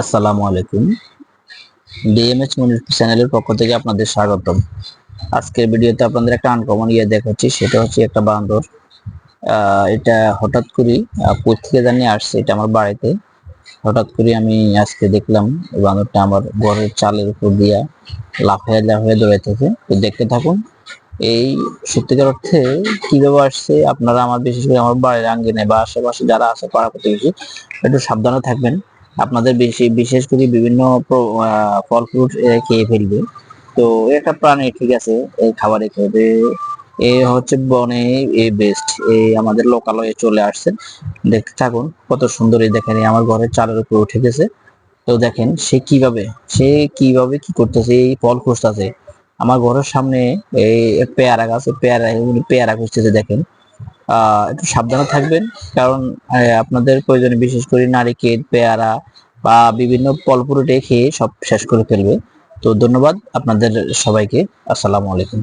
আসসালামু আলাইকুম। ডিএমএচ মনির চ্যানেলের পক্ষ থেকে আপনাদের স্বাগতম। আজকের ভিডিওতে আপনাদের একটা আনকমন ইয়ে দেখাচ্ছি, সেটা হচ্ছে একটা বান্দর। এটা হঠাৎ করে কোথ থেকে জানি আসছে, এটা আমার বাড়িতে। হঠাৎ করে আমি আজকে দেখলাম, এই বান্দরটা আমার ঘরের চালের উপর দিয়া লাফায় লাফায় দৌড়াইতেছে। তো দেখতে থাকুন, এই সত্যিকার অর্থে কীভাবে আসছে, আপনারা আমার, বিশেষ করে আমার বাড়ির আঙ্গিনে বা আশেপাশে যারা আছে পাড়া প্রতিবেশী, একটু সাবধানে থাকবেন। আপনাদের বেশি, বিশেষ করে বিভিন্ন ফল ফ্রুট খেয়ে ফেলবে। তো একটা প্রাণী ঠিক আছে এই খাবারে খেতে এ হচ্ছে বনে এই বেস্ট এই আমাদের লোকালয়ে চলে আসছে। দেখতে থাকুন, কত সুন্দর এই দেখেন আমার ঘরের চালের উপর উঠে গেছে। তো দেখেন, সে কীভাবে সে কীভাবে কি করতেছে, এই ফল খুঁজতেছে। আমার ঘরের সামনে এই পেয়ারা গাছ পেয়ারা উনি পেয়ারা খুঁজতেছে, দেখেন। একটু সাবধানে থাকবেন। কারণ আপনাদের প্রয়োজনে বিশেষ করে নারিকেল, পেয়ারা বা বিভিন্ন ফল রেখে খেয়ে সব শেষ করে ফেলবে। তো ধন্যবাদ আপনাদের সবাইকে। আসসালামু আলাইকুম।